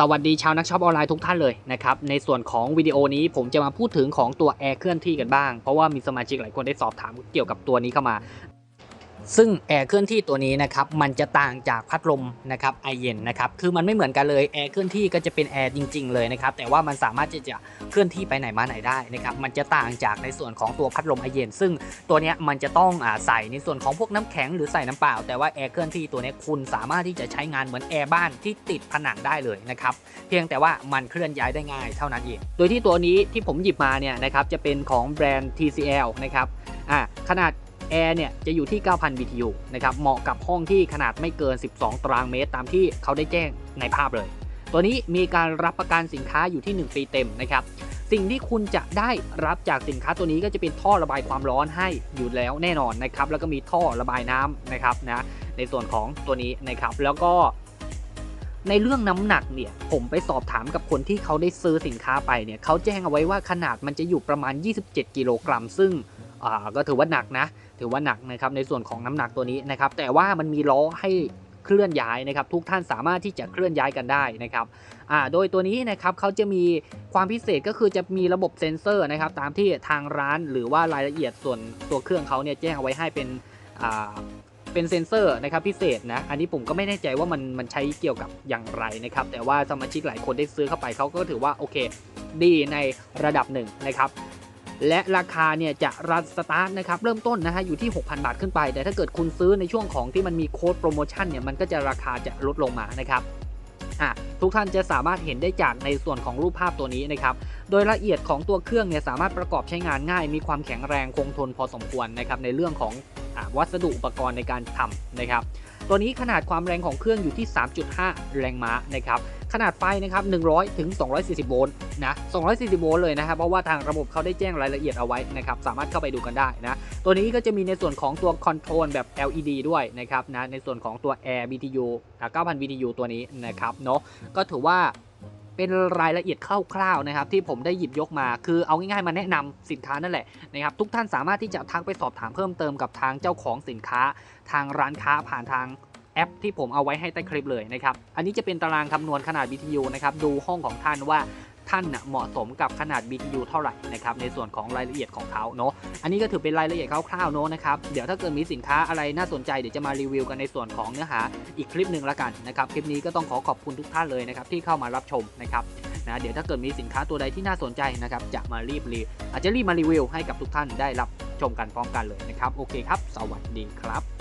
สวัสดีชาวนักช็อปออนไลน์ทุกท่านเลยนะครับในส่วนของวิดีโอนี้ผมจะมาพูดถึงของตัวแอร์เคลื่อนที่กันบ้าง เพราะว่ามีสมาชิกหลายคนได้สอบถามเกี่ยวกับตัวนี้เข้ามา ซึ่งแอร์เคลื่อนที่ตัวนี้นะครับมันจะต่างจากพัดลมนะครับไอเย็นนะครับคือมันไม่เหมือนกันเลยแอร์เคลื่อนที่ก็จะเป็นแอร์จริง ๆ เลยนะครับแต่ว่ามันสามารถที่จะเคลื่อนที่ไปไหนมาไหนได้นะครับมันจะต่างจากในส่วนของตัวพัดลมไอเย็น ซึ่งตัวนี้มันจะต้องอใส่ในส่วนของพวกน้ำแข็งหรือใส่น้ำเปล่า แต่ว่าแอร์เคลื่อนที่ตัวนี้คุณสามารถที่จะใช้งานเหมือนแอร์บ้านที่ติดผนังได้เลยนะครับเพียงแต่ว่ามันเคลื่อนย้ายได้ง่ายเท่านั้นเองโดยที่ตัวนี้ที่ผมหยิบมาเนี่ยนะครับจะเป็นของแบรนด์ TCL นะครับอ่าขนาด แอร์เนี่ยจะอยู่ที่ 9,000 BTU นะครับ เหมาะกับห้องที่ขนาดไม่เกิน 12 ตารางเมตร ตามที่เขาได้แจ้งในภาพเลย ตัวนี้มีการรับประกันสินค้าอยู่ที่ 1 ปีเต็มนะครับ สิ่งที่คุณจะได้รับจากสินค้าตัวนี้ก็จะเป็นท่อระบายความร้อนให้อยู่แล้วแน่นอนนะครับ แล้วก็มีท่อระบายน้ำนะครับนะ ในส่วนของตัวนี้นะครับ แล้วก็ในเรื่องน้ำหนักเนี่ยผมไปสอบถามกับคนที่เขาได้ซื้อสินค้าไปเนี่ยเขาแจ้งเอาไว้ว่าขนาดมันจะอยู่ประมาณ 27 กิโลกรัม ซึ่งก็ถือว่าหนักนะ ถือว่าหนักนะครับในส่วนของน้ำหนักตัวนี้นะครับ แต่ว่ามันมีล้อให้เคลื่อนย้ายนะครับ ทุกท่านสามารถที่จะเคลื่อนย้ายกันได้นะครับอ่าโดยตัวนี้นะครับเขาจะมีความพิเศษก็คือจะมีระบบเซ็นเซอร์นะครับ ตามที่ทางร้านหรือว่ารายละเอียดส่วนตัวเครื่องเขาเนี่ยแจ้งเอาไว้ให้เป็นอ่าเป็นเซ็นเซอร์นะครับพิเศษนะ อันนี้ผมก็ไม่แน่ใจว่ามันมันใช้เกี่ยวกับอย่างไรนะครับ แต่ว่าสมาชิกหลายคนได้ซื้อเข้าไปเขาก็ถือว่าโอเค ดีในระดับหนึ่งนะครับ และราคาเนี่ยจะรันสตาร์ทนะครับเริ่มต้นนะฮะอยู่ที่ 6,000 บาทขึ้นไป แต่ถ้าเกิดคุณซื้อในช่วงของที่มันมีโค้ดโปรโมชั่นเนี่ยมันก็จะราคาจะลดลงมานะครับทุกท่านจะสามารถเห็นได้จากในส่วนของรูปภาพตัวนี้นะครับ โดยละเอียดของตัวเครื่องเนี่ยสามารถประกอบใช้งานง่าย มีความแข็งแรงคงทนพอสมควรนะครับในเรื่องของอวัสดุอุปกรณ์ในการทำนะครับ ตัวนี้ขนาดความแรงของเครื่องอยู่ที่ 3.5 แรงม้านะครับ ขนาดไฟนะครับ 100 ถึง 240 โวลต์นะ 240 โวลต์เลยนะครับ เพราะว่าทางระบบเขาได้แจ้งรายละเอียดเอาไว้นะครับ สามารถเข้าไปดูกันได้นะ ตัวนี้ก็จะมีในส่วนของตัวคอนโทรลแบบ LED ด้วยนะครับนะ ในส่วนของตัว Air BTU 9,000 BTU ตัวนี้นะครับเนาะ ก็ถือว่า เป็นรายละเอียดคร่าวๆนะครับที่ผมได้หยิบยกมาคือเอาง่ายๆมาแนะนำสินค้านั่นแหละนะครับทุกท่านสามารถที่จะทักไปสอบถามเพิ่มเติมกับทางเจ้าของสินค้า ทางร้านค้าผ่านทางแอปที่ผมเอาไว้ให้ใต้คลิปเลยนะครับ อันนี้จะเป็นตารางคำนวณขนาด BTU นะครับ ดูห้องของท่านว่า ท่านน่ะเหมาะสมกับขนาด BTU เท่าไหร่นะครับในส่วนของรายละเอียดของเขาเนาะอันนี้ก็ถือเป็นรายละเอียดคร่าวๆเนอะนะครับเดี๋ยวถ้าเกิดมีสินค้าอะไรน่าสนใจเดี๋ยวจะมารีวิวกันในส่วนของเนื้อหาอีกคลิปหนึ่งละกันนะครับคลิปนี้ก็ต้องขอขอบคุณทุกท่านเลยนะครับที่เข้ามารับชมนะครับนะเดี๋ยวถ้าเกิดมีสินค้าตัวใดที่น่าสนใจนะครับจะมารีบรีอาจจะรีบมารีวิวให้กับทุกท่านได้รับชมกันพร้อมกันเลยนะครับโอเคครับ สวัสดีครับ